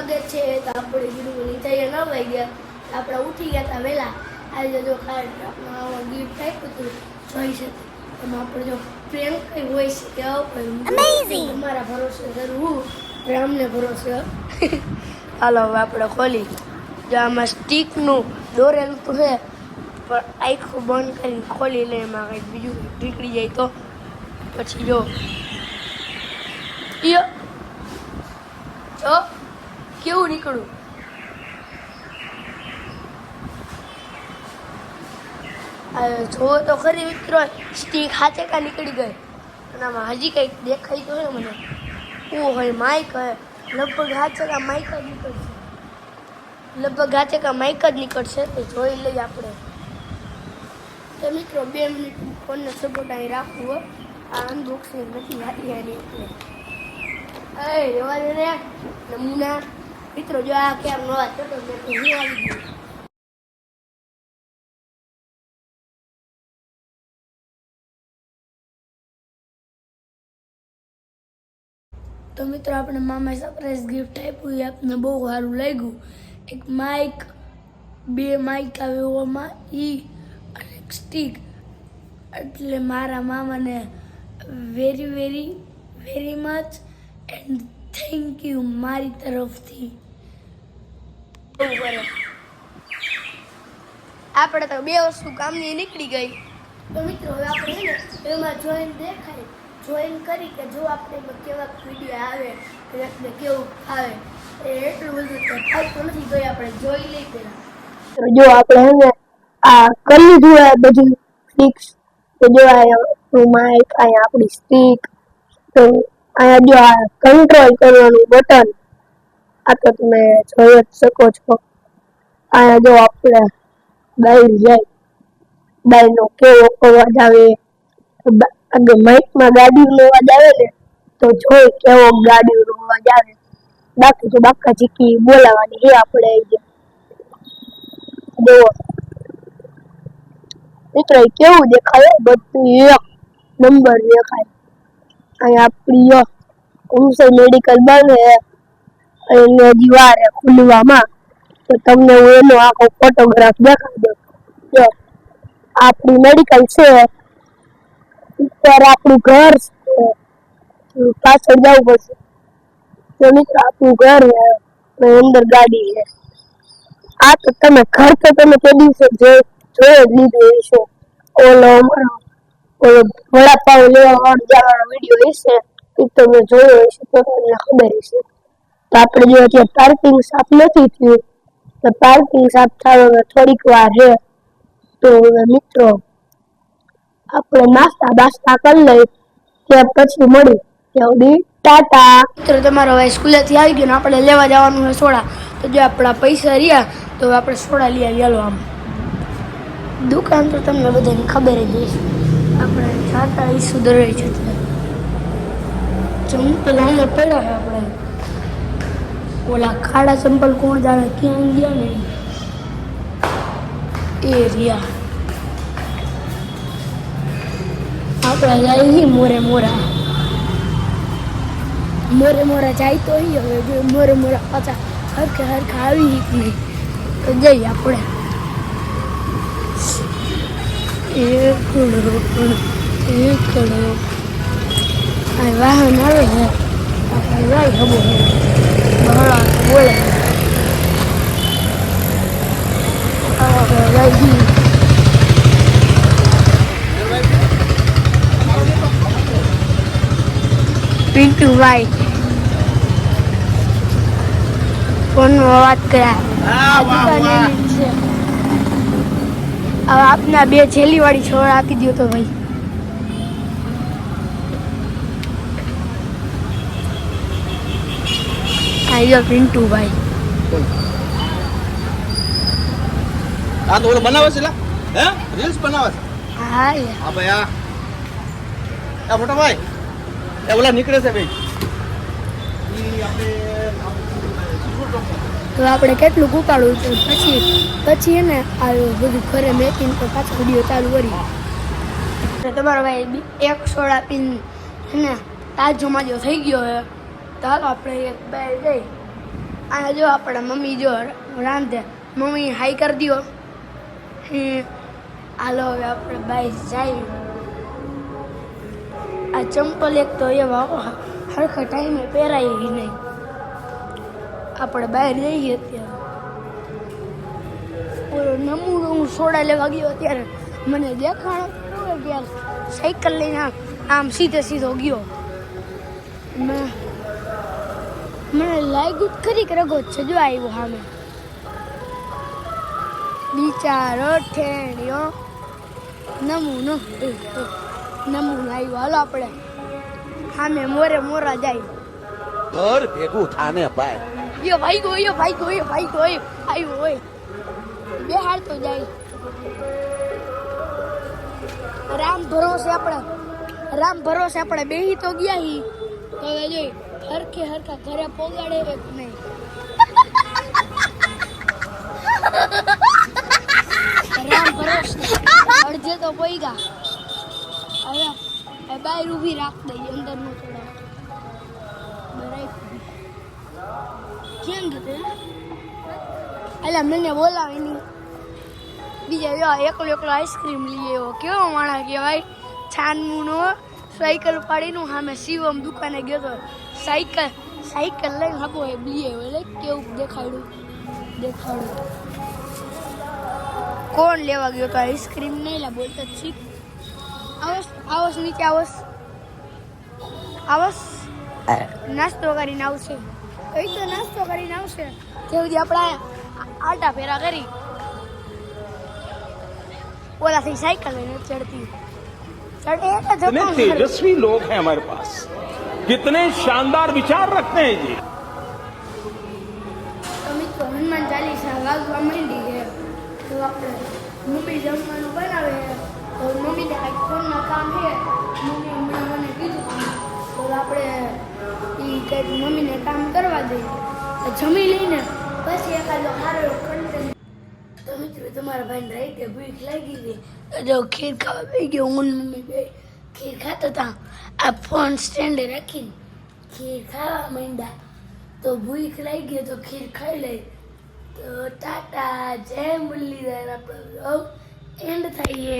વાગે છે તો આપણે કીધું નીચે ન વહી ગયા. આપણે ઉઠી ગયા હતા વહેલા આજે જો ખાલી આપણે ગિફ્ટ આપ્યું હતું જોઈ શકે. એમાં આપણે જો પ્રેમ કઈ હોય છે કે આવું અમારા ભરોસે કરવું રામને અમને ભરોસે હાલો હવે આપણે ખોલી. જો આમાં સ્ટીકનું દોરેલું તો છે પણ આખું બંધ કરીને ખોલી લે એમાં કંઈક બીજું નીકળી જાય તો. પછી જો. જો. કેવું નીકળું? આ જો તો ખરી મિત્રો સ્ટીક હાથે કા નીકળી ગઈ? અને આમાં હજી કંઈક દેખાય તો હોય મને. ઓ હોય માઇક હે. લગભગ હાથે કા માઇક જ નીકળશે. લગભગ હાથે કા માઇક જ નીકળશે તો જોઈ લઈએ આપણે. તો મિત્રો, બે મિનિટ ફોનને સપોર્ટ અહીં રાખવું હોય આ અનબોક્સિંગ નથી હારી હારી એટલે એ, રેવા દે નમૂના. મિત્રો જો આ કેમ છોટો મેં તો ગયું તો મિત્રો આપણે મામાએ સરપ્રાઈઝ ગિફ્ટ આપ્યું એ આપને બહુ સારું લાગ્યું એક માઇક બે માઇક આવ્યો એમાં ઈ અને એક સ્ટીક એટલે મારા મામાને very very very much and thank you મારી તરફથી. આપણે તો બે વસ્તુ કામની નીકળી ગઈ. તો મિત્રો હવે આપણે છે ને એમાં જોઈન દેખાય. જોઈન કરી કે જો આપણે કેવા વીડિયો આવે કે આપણે કેવું આવે એ એટલું બધું તો થતું નથી તો આપણે જોઈ લઈ પહેલાં. તો જો આપણે હે ને આ કરી લીધું આ બધું ફિક્સ તો જો આ માઇક અહીંયા આપણી સ્ટીક તો અહીંયા જો આ કંટ્રોલ કરવાનું બટન આ તો તમે જોઈ જ શકો છો. અહીંયા જો આપણે ડાયલ જાય ડાયલનો કેવો અવાજ આવે માઇકમાં ગાડીનો અવાજ આવે ને, તો જોઈ કેવો ગાડીનો અવાજ આવે. બાકી તો બાકા ચીકી બોલાવાની એ આપણે આવી જાય જુઓ મિત્રો કેવું દેખાય? બધું એક નંબર દેખાય. અહીંયા આપણી કુમસે મેડિકલ બંધ હે અને હજી વાર હે ખુલવામાં. તો તમને હું એનો આખો ફોટોગ્રાફ દેખાડી દઉં. જો, આપણી મેડિકલ છે, ઉપર આપણું ઘર છે. પાછળ જવું પડશે. તો મિત્ર, આપણું ઘર છે અંદર ગાડી છે. આ તો તમે ઘર તો તમે તે દિવસે જોઈ જોઈ જ લીધું હશે. ઓલો અમારો ઓલો વડાપાવ લેવા વાળો વીડિયો હશે એ તમે જોયો હશે તો તમને ખબર હશે તો આપણે જો અત્યારે પાર્કિંગ સાફ નથી થયું, તો પાર્કિંગ સાફ થવામાં થોડીક વાર છે તો મિત્રો, આપણે નાસ્તા બાસ્તા કરી લઈ ત્યાર પછી મળી ત્યાં ટાટા. મિત્રો, તમારો હવે સ્કૂલેથી આવી ગયો ને, આપણે લેવા જવાનું છે સોડા. તો જો આપણા પૈસા રહ્યા, તો આપણે સોડા લઈ આવી આમ. દુકાન તો તમને બધાને ખબર જ હશે. આપણે જાતા એ દરરોજ છે ચંપલ અહીંયા પડ્યા છે આપણે. ઓલા ખાડા ચંપલ કોણ જાણે ક્યાં ગયા ને. એ રહ્યા. આપણે જાય મોરે મોરા. મોરે મોરા જાય તો હવે મોરે મોરા પાછા હરખે હરખા આવી નહીં. તો જઈએ આપણે. બહળા બોલે આપણે જાય છી. પિન્ટુભાઈ ફોનમાં વાત કર્યા આ દુકાન એની જ છે હવે આપના બે છેલ્લી વાળી છોડ આપી દો તો ભાઈ. આઈયો પિન્ટુ ભાઈ. આ તો ઓલો બનાવે છે લા. હે? રીલ્સ બનાવે છે. હા હા ભાઈ આ આ મોટા ભાઈ એ ઓલા નીકળે છે ભાઈ. ઈ આપણે તો આપણે કેટલું ઉપાડવું તો પછી પછી એને આ બધું ઘરે મેકીને તો પાછો વીડિયો ચાલુ કરી તમારો ભાઈ એક સોડા પીને છે ને તાજો માજો થઈ ગયો છે. હાલો આપણે એક બે જઈ આ જો આપણા મમ્મી જો રાંધે. મમ્મી હાઈ કરી દો હાલો હવે આપણે બાઈ જાય આ ચંપલ એક તો એવા હરખા ટાઈમે પહેરાય નહીં. આપણે બહાર જઈએ ત્યારે નમૂનો હું સોડા લેવા ગયો ત્યારે મને દેખાણો ત્યારે સાયકલ લઈને આમ સીધે સીધો ગયો. મેં મને લાગ્યું ખરી કે રગો છે જો આવ્યો સામે. બિચારો ઠેણ્યો નમૂનો. નમૂનો આવ્યો. હાલો આપણે. સામે મોરે મોરા જાય. ઘર ભેગું થાને ભાઈ. યો ભાઈ ગયો યો ભાઈ ગયો યો ભાઈ ગયો યો આવ્યો હોય બે હાર તો જાય રામ ભરોસે આપણે રામ ભરોસે આપણે બેહી તો ગયા હી તો હવે જોઈ હરખે હરખા ઘરે પોગાડે એક નહીં રામ ભરોસે અડધે તો પોઈગા હવે હવે બહાર ઊભી રાખ દઈએ અંદર એટલે મને બોલાવે નહીં. બીજા જો એકલો એકલો આઈસ્ક્રીમ લઈ આવ્યો. કેવો માણા કહેવાય? છાનમુનો સાયકલ ઉપાડીને સામે શિવમ દુકાને ગયો તો સાયકલ સાયકલ લઈને હાબો એ લઈ આવ્યો. એટલે કેવું દેખાડ્યું? દેખાડ્યું. કોણ લેવા ગયો તો આઈસ્ક્રીમ નહીં લા બોલતો છીક આવસ આવસ નીચે આવસ. આવસ. નાસ્તો કરીને આવશે. એ તો નાસ્તો કરીને આવશે તે સુધી આપણે આટા ફેરા કરી ઓલાથી સાયકલ લઈને ચડતી ચડે એટલે कितने જતો तेजस्वी लोग हैं हमारे पास कितने शानदार विचार रखते हैं जी તો મિત્રો હનુમાન ચાલીસા વાગવા માંડી છે તો આપણે મમ્મી જમવાનું બનાવે છે તો મમ્મીને કાંઈક ફોનમાં કામ જમી લઈને. પછી એકાદો સારો મિત્રો તમારા ભાઈને ભૂખ લાગી ગઈ. ખીર ખાવા બે ગયો, હું ખીર ખાતા હતા આ ફોન સ્ટેન્ડે રાખીને ખીર ખાવા માંડ્યા. તો ભૂખ લાગી તો ખીર ખાઈ લઈ. તો ટાટા, જય મુરલીધર. એન્ડ થઈએ.